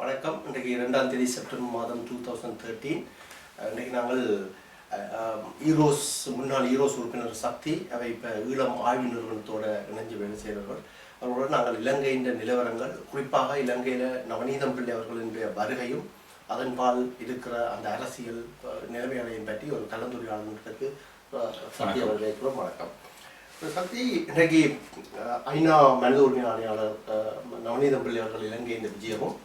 வணக்கம். இன்றைக்கு இரண்டாம் தேதி செப்டம்பர் மாதம் டூ தௌசண்ட் தேர்ட்டீன் இன்றைக்கு நாங்கள் ஈரோஸ் முன்னாள் ஈரோஸ் உறுப்பினர் சக்தி அவை இப்போ ஈழம் ஆய்வு நிறுவனத்தோட இணைஞ்சு வேலை செய்கிறவர்கள் அவர்களுடன் நாங்கள் இலங்கையின் நிலவரங்கள் குறிப்பாக இலங்கையில் நவநீதம் பிள்ளை அவர்களினுடைய வருகையும் அதன்பால் இருக்கிற அந்த அரசியல் நிலைமைகளையும் பற்றி ஒரு கலந்துரையாடலுக்கு சக்தி அவர்களுக்கு வணக்கம். சக்தி இன்றைக்கு ஐநா மனித உரிமை ஆணையாளர் நவநீதம் பிள்ளை அவர்கள் இலங்கையின் விஜயமும்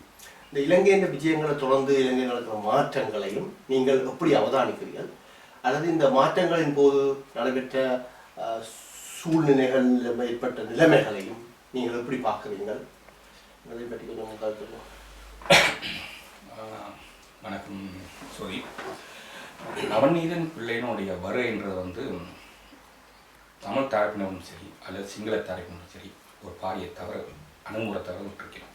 இந்த இலங்கையின் விஜயங்களை தொடர்ந்து இலங்கையில் நடக்கிற மாற்றங்களையும் நீங்கள் எப்படி அவதானிக்கிறீர்கள்? அல்லது இந்த மாற்றங்களின் போது நடைபெற்ற சூழ்நிலைகள் ஏற்பட்ட நிலைமைகளையும் நீங்கள் எப்படி பார்க்குறீங்கள் அதை பற்றி கொஞ்சம் கருத்து வணக்கம் சோதி நவநீதன் பிள்ளையினுடைய வருகைன்றது வந்து தமிழ் தரப்பினரும் சரி அல்லது சிங்கள தரப்பினரும் சரி ஒரு பாரிய தவறு அணுகுமுறை தவறு விட்டுருக்கிறோம்.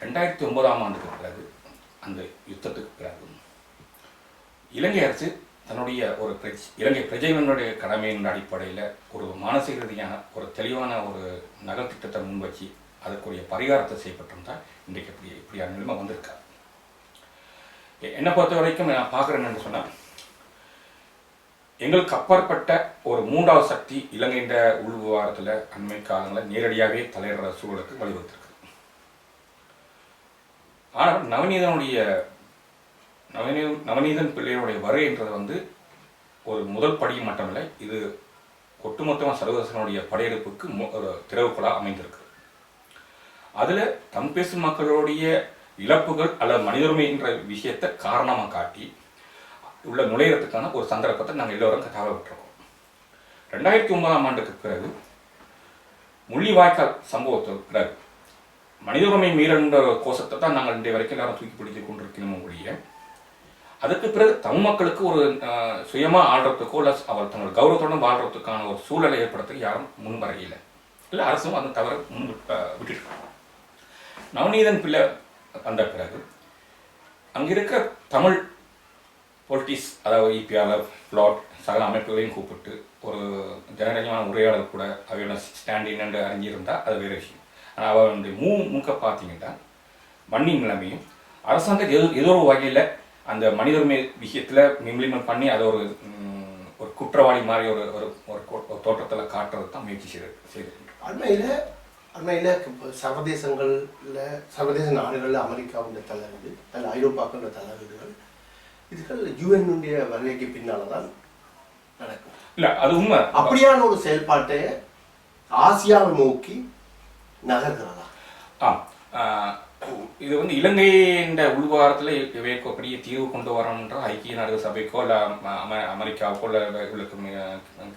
ரெண்டாயிரத்தி ஒன்பதாம் ஆண்டுக்கு பிறகு அந்த யுத்தத்துக்கு பிறகு இலங்கை அரசு தன்னுடைய ஒரு பிரஜ்- இலங்கை பிரஜைகளுடைய கடமையின் அடிப்படையில் ஒரு மானசீக ரீதியான ஒரு தெளிவான ஒரு நகல் திட்டத்தை முன்வச்சு அதற்குரிய பரிகாரத்தை செய்யப்பட்டிருந்தால் இன்றைக்கு இப்படி இப்படியான நிலைமை வந்திருக்காரு. என்னை பொறுத்த வரைக்கும் நான் பார்க்குறேன்னு சொன்னால் எங்களுக்கு அப்பாற்பட்ட ஒரு மூன்றாவது சக்தி இலங்கையின் உள் விவகாரத்தில் அண்மை காலங்களில் நேரடியாகவே தலையிடுற சூழலுக்கு வழிவகுத்திருக்கு. ஆனால் நவநீதனுடைய நவநீ நவநீதன் பிள்ளையுடைய வருகைன்றது வந்து ஒரு முதல் படி மட்டுமில்லை. இது ஒட்டுமொத்தமாக சர்வதேசனுடைய படையெடுப்புக்கு மு- ஒரு திறவுகோலாக அமைந்திருக்கு. அதில் தம் பேசும் மக்களுடைய இழப்புகள் அல்லது மனிதர்மை என்ற விஷயத்தை காரணமாக காட்டி உள்ள நுழையிறதுக்கான ஒரு சந்தர்ப்பத்தை நாங்கள் எல்லோரும் தகவல்பட்டிருக்கோம் ரெண்டாயிரத்தி ஒன்பதாம் ஆண்டுக்கு பிறகு முள்ளிவாய்க்கால் சம்பவத்துக்கு பிறகு மனித உரிமை மீறன்ற கோஷத்தை தான் நாங்கள் இன்றைய வரைக்கும் எல்லாரும் தூக்கி பிடித்து கொண்டிருக்கணும் ஒழிய அதுக்கு பிறகு தமிழ் மக்களுக்கு ஒரு சுயமாக ஆடுறதுக்கோ இல்லை அவர் தங்கள் கௌரவத்துடன் வாழ்றதுக்கான ஒரு சூழலை ஏற்படுறதுக்கு யாரும் முன்வரையில இல்லை அரசும் அந்த தவிர முன் விட்டுட்டு நவநீதன் பிள்ளை வந்த பிறகு அங்கே இருக்கிற தமிழ் பொலிட்டிக்ஸ் அதாவது இபிஆர் பிளாட் சகல அமைப்புகளையும் கூப்பிட்டு ஒரு ஜனநாயகமான உரையாடல் கூட அவையோட ஸ்டாண்டின் என்று அறிஞ்சிருந்தால் அது வேறு விஷயம். ஆனால் அவருடைய மூ மூக்க பார்த்தீங்கன்னா மண்ணின் நிலைமையும் அரசாங்கம் ஏதோ ஏதோ ஒரு வகையில் அந்த மனித உரிமை விஷயத்தில் இம்ப்ளிமெண்ட் பண்ணி அதை ஒரு ஒரு குற்றவாளி மாதிரி ஒரு ஒரு ஒரு தோற்றத்தில் காட்டுறது தான் முயற்சி செய்து செய்து அண்மையில் அண்மையில் சர்வதேசங்களில் சர்வதேச நாடுகளில் அமெரிக்காவுடைய தலையீடு அல்ல ஐரோப்பாக்களோட தலையீடுகள் இதுகள் யூஎன்னுடைய வருகைக்கு பின்னால் தான் நடக்கும். இல்லை அது உண்மை. அப்படியான ஒரு செயல்பாட்டை ஆசியாவை நோக்கி நகர்கிறதா? ஆம் இது வந்து இலங்கையின் உள்வாரத்தில் இவைக்கு அப்படியே தீர்வு கொண்டு வரணுன்ற ஐக்கிய நாடுகள் சபைக்கோ இல்லை அமெரிக்காவுக்கோ இல்லை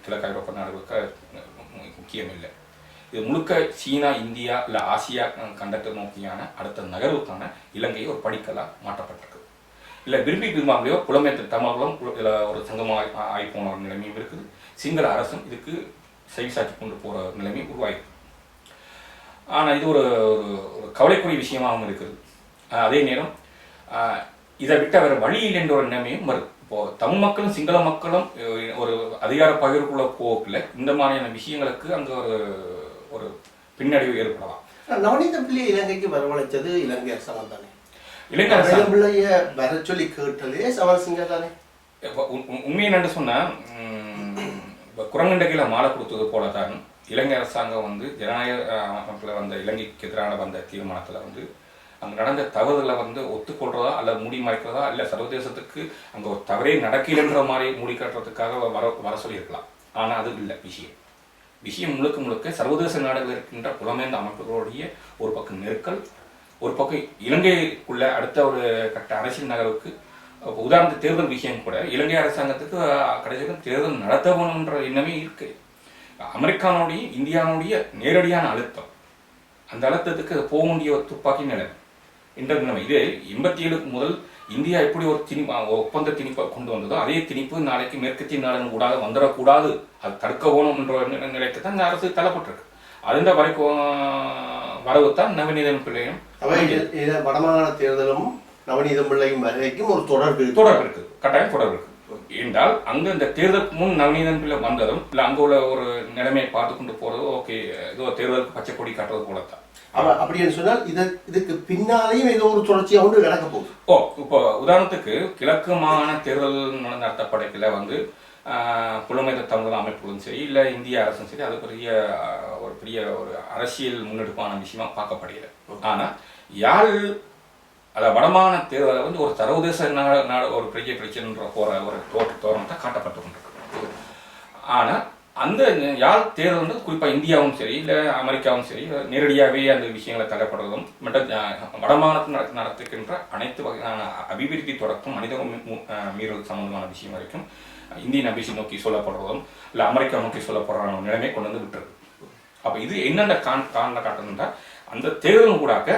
கிழக்கு ஐரோப்பா நாடுகளுக்கு முக்கியம் இல்லை இது முழுக்க சீனா இந்தியா இல்லை ஆசியா கண்டத்தை நோக்கியான அடுத்த நகர்வுக்கான இலங்கை ஒரு படிக்கலாக மாற்றப்பட்டிருக்கு. இல்லை விரும்பி விரும்பாமலேயோ புலமேற்ற தமிழர்களும் இதில் ஒரு சங்கமாக ஆகி போன ஒரு நிலைமையும் இருக்குது. சிங்கள அரசும் இதுக்கு செவிசாற்றி கொண்டு போகிற நிலைமையும் உருவாயிருக்கு. ஆனால் இது ஒரு ஒரு ஒரு கவலைக்குரிய விஷயமாகவும் இருக்குது. அதே நேரம் இதை விட்டு வேறு வழி இல்லை என்ற ஒரு நிலைமையும் வருது இப்போது தமிழ் மக்களும் சிங்கள மக்களும் ஒரு அதிகார பகிர்வுக்குள்ள போக்கில் இந்த மாதிரியான விஷயங்களுக்கு அங்கே ஒரு ஒரு பின்னடைவு ஏற்படலாம். நவநீத பிள்ளை இலங்கைக்கு வரவழைச்சது இலங்கை அரசாங்கம் தானே? நவநீத அரசாங்கம் பிள்ளைய வர சொல்லி கேட்டதே சமரசிங்க தானே? உண்மையை என்னன்னு சொன்னால் இப்போ குரங்கண்டகையில் மாலை கொடுத்தது போல தான் இலங்கை அரசாங்கம் வந்து ஜனநாயக அமைப்பில் வந்த இலங்கைக்கு எதிரான வந்த தீர்மானத்தில் வந்து அங்கே நடந்த தவறுதலை வந்து ஒத்துக்கொள்றதா அல்ல மூடி மறைக்கிறதா இல்லை சர்வதேசத்துக்கு அங்கே ஒரு தவறே நடக்கலைன்ற மாதிரி மூடி காட்டுறதுக்காக வர வர சொல்லியிருக்கலாம். ஆனால் அது இல்லை விஷயம். விஷயம் முழுக்க முழுக்க சர்வதேச நாடுகள் இருக்கின்ற புலமேந்த அமைப்புகளுடைய ஒரு பக்கம் நெருக்கல் ஒரு பக்கம் இலங்கைக்குள்ள அடுத்த ஒரு கட்ட அரசியல் நகர்வுக்கு உதாரணத்து தேர்தல் விஷயம் கூட இலங்கை அரசாங்கத்துக்கு கடைசியில் தேர்தல் நடத்தணுன்ற எண்ணமே இருக்குது அமெரிக்கானுடைய இந்தியாவுடைய நேரடியான அழுத்தம். அந்த அழுத்தத்துக்கு போக வேண்டிய ஒரு துப்பாக்கி நிலைமை என்ற நிலைமை. இது எண்பத்தி ஏழுக்கு முதல் இந்தியா எப்படி ஒரு திணிப்பு ஒரு ஒப்பந்த திணிப்பை கொண்டு வந்ததோ அதே திணிப்பு நாளைக்கு மேற்கத்திய நாடுகள் கூடாது வந்துடக்கூடாது. அது தடுக்க வேணும் என்ற நிலைக்கு தான் இந்த அரசு தள்ளப்பட்டிருக்கு. அதுந்த வரைக்கும் வரவு தான் நவநீதன் பிள்ளையும் வடமாகாண தேர்தலும் நவநீதம் பிள்ளையும் வருகைக்கும் ஒரு தொடர்பு. தொடர்பு இருக்குது கட்டாயம் தொடர்பு இருக்குது என்றால் அங்க இந்த தேர்தலுக்கு முன் நவநீதன் பிள்ளை வந்ததும் இல்லை அங்க உள்ள ஒரு நிலைமையை பார்த்து கொண்டு போறது ஓகே ஏதோ தேர்தலுக்கு பச்சை கொடி காட்டுறது போலத்தான். அப்ப அப்படின்னு சொன்னால் இது இதுக்கு பின்னாலேயும் ஏதோ ஒரு தொடர்ச்சியாக ஒன்று நடக்க போகுது. ஓ இப்போ உதாரணத்துக்கு கிழக்கு மாகாண தேர்தல் நடத்தப்படைக்கல வந்து ஆஹ், புலமைத தமிழ் அமைப்புகளும் சரி இல்லை இந்திய அரசும் சரி அது பெரிய ஒரு பெரிய ஒரு அரசியல் முன்னெடுப்பான விஷயமா பார்க்கப்படுகிறது. ஆனால் யாழ் அத வடமாகாண தேர்தலை வந்து ஒரு சர்வதேச நாடு நாடு ஒரு பெரிய பிரச்சனைன்ற போகிற ஒரு தோற்ற தோரணத்தை காட்டப்பட்டு கொண்டிருக்கு ஆனால் அந்த யாழ் தேர்தல் வந்து குறிப்பாக இந்தியாவும் சரி இல்லை அமெரிக்காவும் சரி நேரடியாகவே அந்த விஷயங்களை தள்ளப்படுறதும் மற்றும் வடமானத்தை வடமாநிலத்தில் நடத்துகின்ற அனைத்து வகையான அபிவிருத்தி தொடக்கம் மனித மீறல் சம்பந்தமான விஷயம் வரைக்கும் இந்தியன் அபிசி நோக்கி சொல்லப்படுறதும் இல்லை அமெரிக்கா நோக்கி சொல்லப்படுற நிலைமை கொண்டு வந்து விட்டுருக்கு அப்போ இது என்னென்ன காண் காரணம் காட்டுதுன்றா அந்த தேர்தலும் கூடாக்க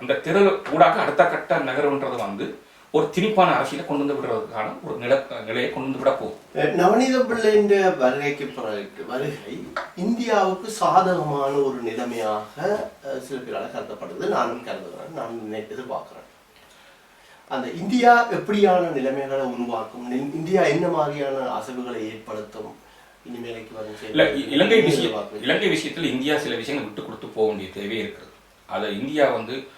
அந்த தேர்தல் கூடாக்க அடுத்த கட்ட நகர்வுன்றது வந்து ஒரு திணிப்பான அரசியலை கொண்டு வந்து விடுறதுக்கான ஒரு நில நிலையை கொண்டு வந்து விட போகும் நவநீத பிள்ளைன்ற வருகைக்கு பிறகு வருகை இந்தியாவுக்கு சாதகமான ஒரு நிலைமையாக சில பேரால் கருதப்படுது. நானும் கருதுகிறேன். நான் நினை- எதிர்பார்க்கிறேன். அந்த இந்தியா எப்படியான நிலைமைகளை உருவாக்கும்? இந்தியா என்ன மாதிரியான அசைவுகளை ஏற்படுத்தும்? இலங்கை விஷயம். இலங்கை விஷயத்தில் இந்தியா சில விஷயங்கள் விட்டு கொடுத்து போக வேண்டிய தேவை இருக்கிறது. அதை இந்தியா வந்து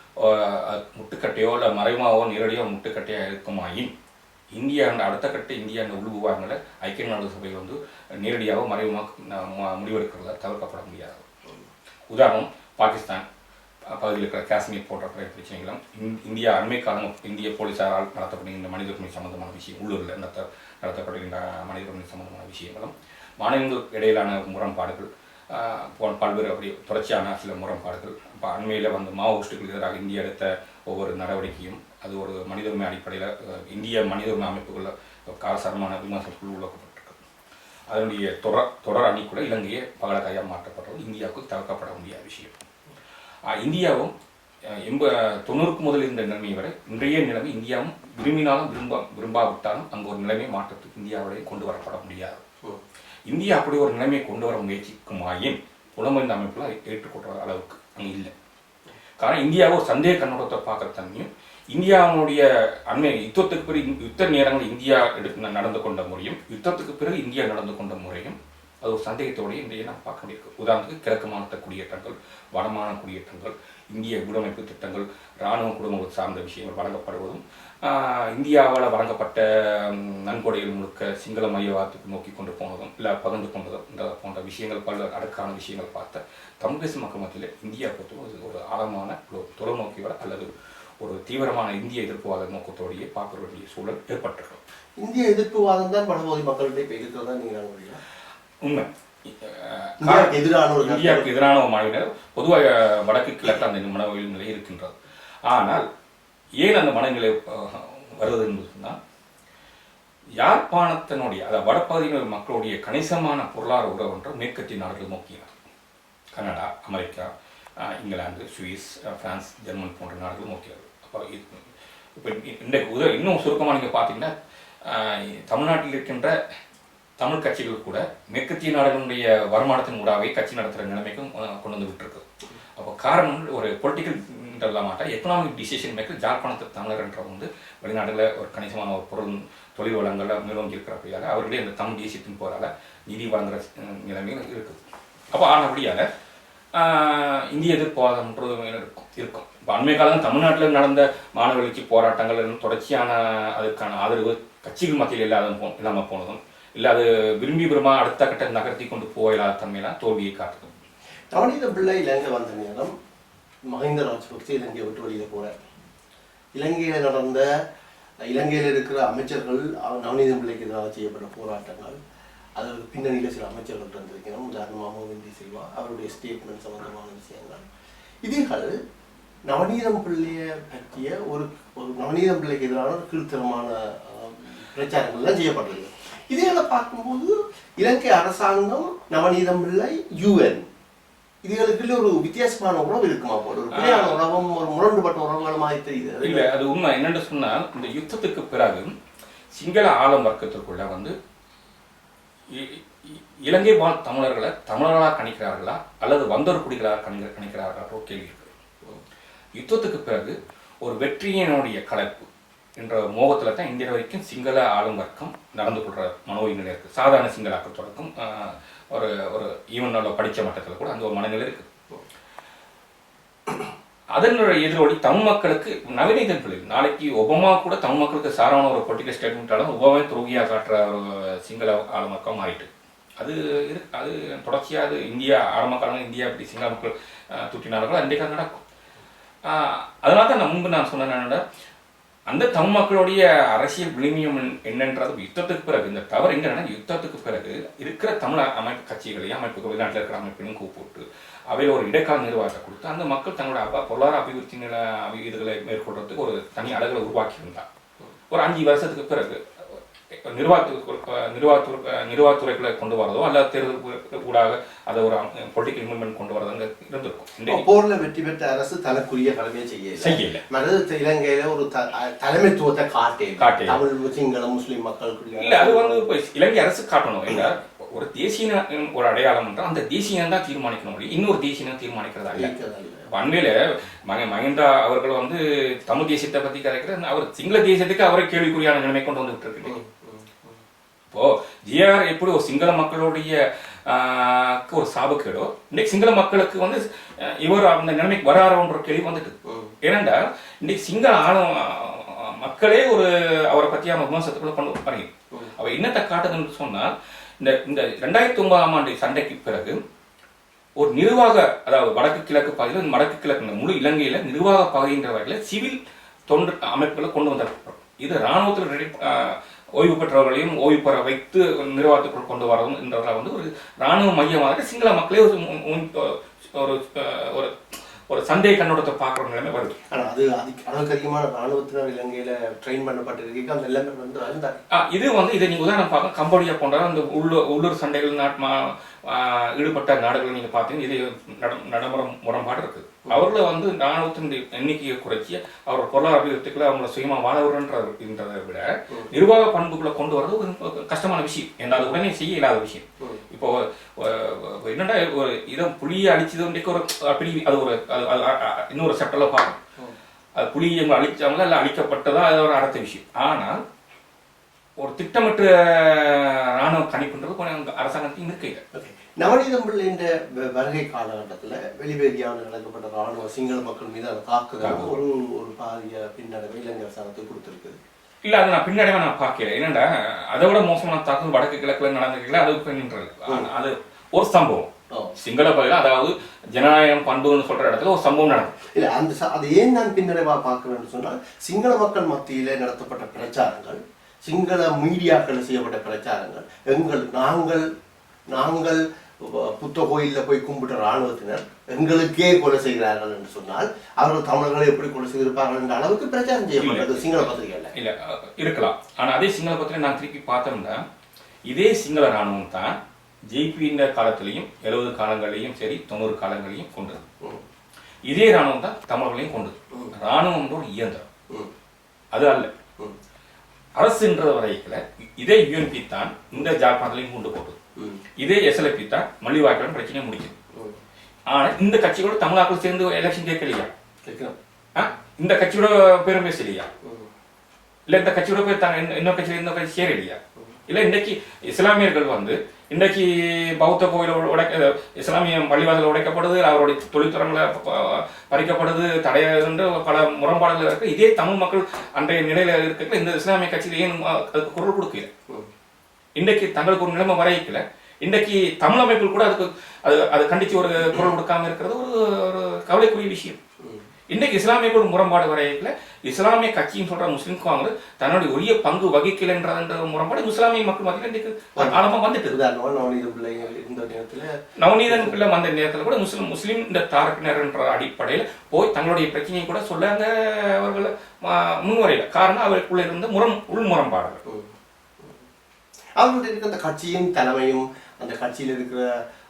முட்டுக்கட்டையோ இல்லை மறைமாவோ நேரடியோ முட்டுக்கட்டையாக இருக்குமாயின் இந்தியா அந்த அடுத்த கட்ட இந்தியா அந்த உள் விவகாரங்களை ஐக்கிய நாடு சபை வந்து நேரடியாக மறைமுகமாக முடிவெடுக்கிறதா தவிர்க்கப்பட முடியாது. உதாரணம் பாகிஸ்தான் பகுதியில் இருக்கிற காஷ்மீர் போன்ற பிற பிரச்சனைகளும் இந்- இந்தியா அண்மை காலம் இந்திய போலீஸாரால் நடத்தப்படுகின்ற மனித உரிமை சம்பந்தமான விஷயம் உள்ளூரில் நடத்த நடத்தப்படுகின்ற மனித உரிமை சம்பந்தமான விஷயங்களும் மாநிலங்களுக்கு இடையிலான முரண்பாடுகள் பல்வேறு அப்படி தொடர்ச்சியான சில முரண்பாடுகள் இப்போ அண்மையில் வந்து மாவோயிஸ்டுகளுக்கு எதிராக இந்தியா எடுத்த ஒவ்வொரு நடவடிக்கையும் அது ஒரு மனித உரிமை அடிப்படையில் இந்திய மனித உரிமை அமைப்புகளில் காரசாரமான விமர்சனத்துக்குள் உள்ளக்கப்பட்டிருக்கு அதனுடைய தொடர் தொடர் அணிக்குள்ள இலங்கையே பகலக்காயாக மாற்றப்படுறது இந்தியாவுக்கு தவிர்க்கப்பட முடியாத விஷயம். இந்தியாவும் எண்ப தொண்ணூறுக்கு முதல் இருந்த நிலைமை வரை இன்றைய நிலைமை இந்தியாவும் விரும்பினாலும் விரும்ப விரும்பாவிட்டாலும் அங்கே ஒரு நிலைமை மாற்றத்துக்கு இந்தியாவிலே கொண்டு வரப்பட முடியாது. இந்தியா அப்படி ஒரு நிலைமையை கொண்டு வர முயற்சிக்குமாயின் புலம்பெயர்ந்த அமைப்புல அதை ஏற்றுக்கொள்ற அளவுக்கு அங்கே இல்லை. காரணம் இந்தியாவை ஒரு சந்தேக கண்ணோட்டத்தை பார்க்குற தன்மையும் இந்தியாவுடைய அண்மை யுத்தத்துக்கு பிறகு யுத்த நேரங்கள் இந்தியா எடுத்து நடந்து கொண்ட முறையும் யுத்தத்துக்கு பிறகு இந்தியா நடந்து கொண்ட முறையும் அது ஒரு சந்தேகத்தோடய இன்றைய நாம் பார்க்க முடியும் உதாரணத்துக்கு கிழக்கு மாநில குடியேற்றங்கள் வடமான குடியேற்றங்கள் இந்திய குடமைப்பு திட்டங்கள் இராணுவ குடும்பங்கள் சார்ந்த விஷயங்கள் வழங்கப்படுவதும் இந்தியாவால் வழங்கப்பட்ட நன்கொடைகள் முழுக்க சிங்கள மையவாதத்துக்கு நோக்கி கொண்டு போனதும் இல்லை பகிர்ந்து கொண்டதும் இந்த போன்ற விஷயங்கள் பல அடுக்கான விஷயங்கள் பார்த்த தமிழ் தேச மக்கள் மத்தியில் இந்தியா பொறுத்தவரை இது ஒரு ஆழமான ஒரு தொலைநோக்கியோட அல்லது ஒரு தீவிரமான இந்திய எதிர்ப்புவாத நோக்கத்தோடையே பார்க்க வேண்டிய சூழல் ஏற்பட்டிருக்கும். இந்திய எதிர்ப்புவாதம் தான் வடபகுதி மக்கள்கிட்ட இப்போ இருக்கிறதா நீங்க நம்புறீங்களா உண்மை. எதிரான ஒரு இந்தியாவுக்கு எதிரான ஒரு மனநிலை பொதுவாக வடக்கு கிழக்கு அந்த மனநிலை நிலை இருக்கின்றது ஆனால் ஏன் அந்த மனநிலை அஹ், வருது சொன்னால் யாழ்ப்பாணத்தினுடைய அதாவது வடபகுதியில் மக்களுடைய கணிசமான பொருளாதார உறவு என்று மேற்கத்திய நாடுகள் நோக்கினார் Canada America England Swiss France German போன்ற நாடுகள் நோக்கியது அப்போ இது இப்போ இன்றைக்கு உதவி இன்னும் சுருக்கமாக நீங்கள் பார்த்தீங்கன்னா தமிழ்நாட்டில் இருக்கின்ற தமிழ் கட்சிகள் கூட மேற்கத்திய நாடுகளுடைய வருமானத்தின் ஊடாகவே கட்சி நடத்துகிற நிலைமைக்கும் கொண்டு வந்து விட்டுருக்கு. அப்போ காரணம் ஒரு பொலிட்டிக்கல் மாட்டா. எக்கனாமிக் டிசிஷன் மேக்கர் ஜாழ்ப்பாணத்து தமிழர் வந்து வெளிநாடுகளில் ஒரு கணிசமான ஒரு பொருள் தொழில் வளங்களில் மேலோங்கி இருக்கிறபடியால் அவர்களே இந்த தமிழ் தேசியத்தின் போரால நிதி வழங்குற நிலைமையில் நிலைமைகள் இருக்குது அப்போ ஆனபடியாக இந்திய எதிர்ப்புவாதம்ன்றது இருக்கும். இருக்கும். இப்போ அண்மை காலம் தமிழ்நாட்டில் நடந்த மாணவர்களுக்கு போராட்டங்கள் தொடர்ச்சியான அதுக்கான ஆதரவு கட்சிகள் மத்தியில் இல்லாத போ இல்லாமல் போனதும் இல்லை அது விரும்பி விரும்ப அடுத்த கட்ட நகர்த்தி கொண்டு போயிடாத தன்மையெல்லாம் தோல்வியை காட்டுது நவநீத பிள்ளை இலங்கை வந்த நேரம் மஹிந்த ராஜபக்சே இலங்கையை விட்டு வெளியில் போகிறார் இலங்கையில் நடந்த இலங்கையில் இருக்கிற அமைச்சர்கள் நவநீதம் பிள்ளைக்கு எதிராக செய்யப்பட்ட போராட்டங்கள் அதற்கு பின்னணியில் சில அமைச்சர்கள் இருந்திருக்கிறோம் உதாரணமாக மோவிந்தி செல்வா அவருடைய ஸ்டேட்மெண்ட் சம்பந்தமான விஷயங்கள். இதுகள் நவநீதம் பிள்ளையை பற்றிய ஒரு ஒரு நவநீதம் பிள்ளைக்கு எதிரான ஒரு கீழ்த்தரமான பிரச்சாரங்கள்லாம் செய்யப்பட்டிருக்கு இதைகளை பார்க்கும்போது இலங்கை அரசாங்கம் நவநீதம் பிள்ளை யூஎன் இதுகளுக்குள்ள ஒரு வித்தியாசமான உறவு இருக்குமா போல? ஒரு பிழையான உறவும் ஒரு முரண்டுபட்ட உறவுகளுமாய் தெரியுது இல்லை அது உண்மை. என்னென்னு சொன்னால் இந்த யுத்தத்துக்கு பிறகு சிங்கள ஆளும் வர்க்கத்திற்குள்ள வந்து இலங்கை வாழ் தமிழர்களை தமிழர்களாக கணிக்கிறார்களா? அல்லது வந்தோர் குடிகளாக கணிக்க கணிக்கிறார்களா? கேள்வி இருக்கு. யுத்தத்துக்கு பிறகு ஒரு வெற்றியினுடைய கலப்பு என்ற மோகத்தில் தான் இந்திய வரைக்கும் சிங்கள ஆளும் வர்க்கம் நடந்து கொள்கிற மனோநிலை இருக்குது சாதாரண சிங்களாக்கள் தொடக்கம் ஒரு ஒரு ஈவனோட படித்த மட்டத்தில் கூட அந்த ஒரு மனநிலை இருக்குது அதனுடைய எதிரொலி தமிழ் மக்களுக்கு நவீன பிள்ளை நாளைக்கு ஒபாமா கூட தமிழ் மக்களுக்கு சாரான ஒரு பொலிட்டிக்கல் ஸ்டேட்மெண்ட்டாலும் ஒபாமே துரோகியாக காட்டுற ஒரு சிங்கள ஆளுமக்கம் மாறிட்டு. அது இரு அது தொடர்ச்சியாக அது இந்தியா ஆரம்ப இந்தியா இப்படி சிங்கள மக்கள் ஆஹ், துட்டினார்களோ? அன்றைக்காக நடக்கும். அதனால தான் நான் முன்பு நான் சொன்னேன் என்னோட அந்த தமிழ் மக்களுடைய அரசியல் விளிமியம் என்னன்றது யுத்தத்துக்கு பிறகு இந்த தவறு எங்கன்னா யுத்தத்துக்கு பிறகு இருக்கிற தமிழ் அமைப்பு கட்சிகளையும் அமைப்புகள் வெளிநாட்டில் இருக்கிற அமைப்பினையும் கூப்பிட்டு அவையில் ஒரு இடைக்கால நிர்வாகத்தை கொடுத்து அந்த மக்கள் தங்களோட அப்பா பொருளாதார அபிவிருத்தி நில அபி- இதுகளை மேற்கொள்றதுக்கு ஒரு தனி அழகுல உருவாக்கி இருந்தார் ஒரு அஞ்சு வருஷத்துக்கு பிறகு நிர்வாகத்துக்கு நிர்வாகத்துறை நிர்வாகத்துறைகளை கொண்டு வரதோ அல்ல தேர்தல் ஊடாக அதை ஒரு பொலிட்டிக்கல் இம்ப்ளிமெண்ட் கொண்டு வரதோ இருந்திருக்கும். போர்ல வெற்றி பெற்ற அரசு தனக்குரிய கடமையை செய்யல. செய்யல. மனது இலங்கையில ஒரு தலைமைத்துவத்தை காட்டேன் காட்டேன். தமிழ் சிங்கள முஸ்லிம் மக்களுக்குரிய இல்ல அது வந்து இலங்கை அரசு காட்டணும். என்றால் ஒரு தேசிய ஒரு அடையாளம் என்றால் அந்த தேசியம் தான் தீர்மானிக்கணும் இன்னொரு தேசியம் தீர்மானிக்கிறதா இல்லை. அண்மையில மக மஹிந்தா அவர்கள் வந்து தமிழ் தேசியத்தை பத்தி கதைக்கிற அவர் சிங்கள தேசியத்துக்கு அவரை கேள்விக்குறியான நிலைமை கொண்டு வந்து விட்டுருக்கு. இப்போ ஜிஆர் எப்படி ஒரு சிங்கள மக்களுடைய ஒரு சாபக்கேடோ இன்னைக்கு சிங்கள மக்களுக்கு வந்து இவர் அந்த நிலைமைக்கு வராரோன்ற கேள்வி வந்துட்டு ம். ஏனென்றா இன்னைக்கு சிங்கள ஆளும் மக்களே ஒரு அவரை பற்றியான விமர்சனத்துக்குள்ள கொண்டு வரீங்க. அவ என்னத்தை காட்டுதுன்னு சொன்னால் இந்த இந்த ரெண்டாயிரத்தி ஒன்பதாம் ஆண்டு சண்டைக்கு பிறகு ஒரு நிர்வாக அதாவது வடக்கு கிழக்கு பகுதியில் வடக்கு கிழக்கு முழு இலங்கையில நிர்வாக பகுதின்ற வகையில் சிவில் தொண்டு அமைப்புகளை கொண்டு வந்திருக்கிறோம் இது இராணுவத்தில் ஓய்வு பெற்றவர்களையும் ஓய்வு பெற வைத்து நிர்வாகத்துக்குள் கொண்டு வரதும் என்றதில் வந்து ஒரு இராணுவ மையமாக சிங்கள மக்களே ஒரு ஒரு ஒரு ஒரு சந்தேக கண்ணோட்டத்தை பார்க்குற நிலைமை வருது. ஆனா அது அதிக அளவுக்கு அதிகமான ராணுவத்தினர் இலங்கையில ட்ரெயின் பண்ணப்பட்டிருக்க அந்த எல்லாமே வந்து ஆ, இது வந்து இதை நீங்க உதாரணம் பார்க்க கம்போடியா போன்ற அந்த உள்ளூர் உள்ளூர் சண்டைகள் நாட் ஈடுபட்ட நாடுகளை நீங்க பார்த்தீங்கன்னா இது நட- நடைமுறை முரண்பாடு இருக்கு அவர்களை வந்து ராணுவத்தின் எண்ணிக்கையை குறைச்சி அவர் பொருளாதார அபிவிருத்திகளை அவங்கள சுயமா வாழவுறன்றதை விட நிர்வாக பண்புகளை கொண்டு வர்றது ஒரு கஷ்டமான விஷயம். ஏன்னா அது உடனே செய்ய இல்லாத விஷயம். இப்போ என்னடா ஒரு இதை புளியை அடிச்சது இன்றைக்கு ஒரு அப்படி அது ஒரு இன்னொரு செப்டர்ல பார்க்கணும் அது புலியை இவங்க அழிச்சாங்களா இல்லை அழிக்கப்பட்டதா அது ஒரு அடுத்த விஷயம். ஆனால் ஒரு திட்டமிட்ட ராணுவ கணிப்புன்றது கொஞ்சம் அரசாங்கத்தையும் இருக்கையில். ஓகே நவநீதம் பிள்ளைன்ற வ- வருகை காலகட்டத்துல வெளிவேதியான நடக்கப்பட்ட ராணுவ சிங்கள மக்கள் மீது அந்த தாக்குதல் ஒரு ஒரு பாரிய பின்னடைவை இலங்கை அரசாங்கத்துக்கு கொடுத்திருக்குது. இல்ல அதை நான் பின்னாடியே நான் பார்க்கல. என்னடா அதை விட மோசமான தாக்குதல் வடக்கு கிழக்குல நடந்திருக்கல அது ஆனா, அது ஒரு சம்பவம். சிங்கள பகுதியில் அதாவது ஜனநாயகம் பண்புன்னு சொல்ற இடத்துல ஒரு சம்பவம் நடக்கும் இல்ல அந்த அது ஏன் நான் பின்னடைவா பார்க்கிறேன்னு சொன்னால் சிங்கள மக்கள் மத்தியில நடத்தப்பட்ட பிரச்சாரங்கள் சிங்கள மீடியாக்கள் செய்யப்பட்ட பிரச்சாரங்கள் எங்கள் நாங்கள் நாங்கள் புத்த கோயில்ல போய் கும்பிட்ட ராணுவத்தினர் எங்களுக்கே கொலை செய்கிறார்கள் என்று சொன்னால் அவர்கள் தமிழர்களை எப்படி கொலை செய்திருப்பார்கள் என்ற அளவுக்கு பிரச்சாரம் செய்யப்பட்டது சிங்கள பத்திரிகையில். இல்ல இருக்கலாம். ஆனா அதே சிங்கள பத்திரிகை நான் திருப்பி பார்த்தோம்னா இதே சிங்கள ராணுவம் தான் ஜேபியின் காலத்திலையும் எழுபது காலங்களையும் சரி தொண்ணூறு காலங்களையும் கொண்டது. இதே ராணுவம் தான் தமிழர்களையும் கொண்டது. ராணுவம் ஒரு இயந்திரம். அது அல்ல. அரசுன்ற வரையில இதே யூஎன்பி தான் இந்த ஜாப்பான்லையும் கொண்டு போட்டது. இதே எஸ்எல்பி தான் மல்லிவாய்க்கான பிரச்சனையை முடிக்குது. ம் ஆனா இந்த கட்சிகளோட தமிழாக்கள் சேர்ந்து எலெக்ஷன் கேட்கலையா? இந்த கட்சியோட பேரும் பேசலையா? இல்ல இந்த கட்சியோட பேர் இன்னொரு- கட்சியில இன்னொரு கட்சி சேரலையா? இல்ல இன்னைக்கு இஸ்லாமியர்கள் வந்து இன்னைக்கு பௌத்த கோயில் உடைக்க இஸ்லாமிய பள்ளிவாசல் உடைக்கப்படுது அவருடைய தொழில்துறங்களை பறிக்கப்படுது தடையன்று பல முரண்பாடுகள் இருக்கு. இதே தமிழ் மக்கள் அன்றைய நிலையில இருக்க இந்த இஸ்லாமிய கட்சியில ஏன் அதுக்கு குரல் கொடுக்கல? இன்றைக்கு தங்களுக்கு ஒரு நிலைமை வரைக்கல இன்றைக்கு தமிழ் அமைப்புகள் கூட அதுக்கு அது அதை கண்டிச்சு ஒரு குரல் கொடுக்காம இருக்கிறது ஒரு ஒரு கவலைக்குரிய விஷயம். இன்றைக்கு இஸ்லாமியர்கள் முரண்பாடு வரையில இஸ்லாமிய கட்சின்னு சொல்ற முஸ்லிம் காங்கிரஸ் தன்னுடைய உரிய பங்கு வகிக்கலைன்ற முரண்பாடு இஸ்லாமிய மக்கள் மத்தியில் இன்றைக்கு ஆழமா வந்துட்டு நவநீதன் பிள்ளை வந்த நேரத்தில் கூட முஸ்லிம் முஸ்லிம் இந்த தாரப்பினர்ன்ற அடிப்படையில் போய் தங்களுடைய பிரச்சனையை கூட சொல்ல அங்க அவர்கள் முன்வரையில. காரணம் அவருக்குள்ள இருந்த முரண் உள் முரண்பாடுகள். அவர்களுடைய இருக்க அந்த கட்சியின் தலைமையும் அந்த கட்சியில் இருக்கிற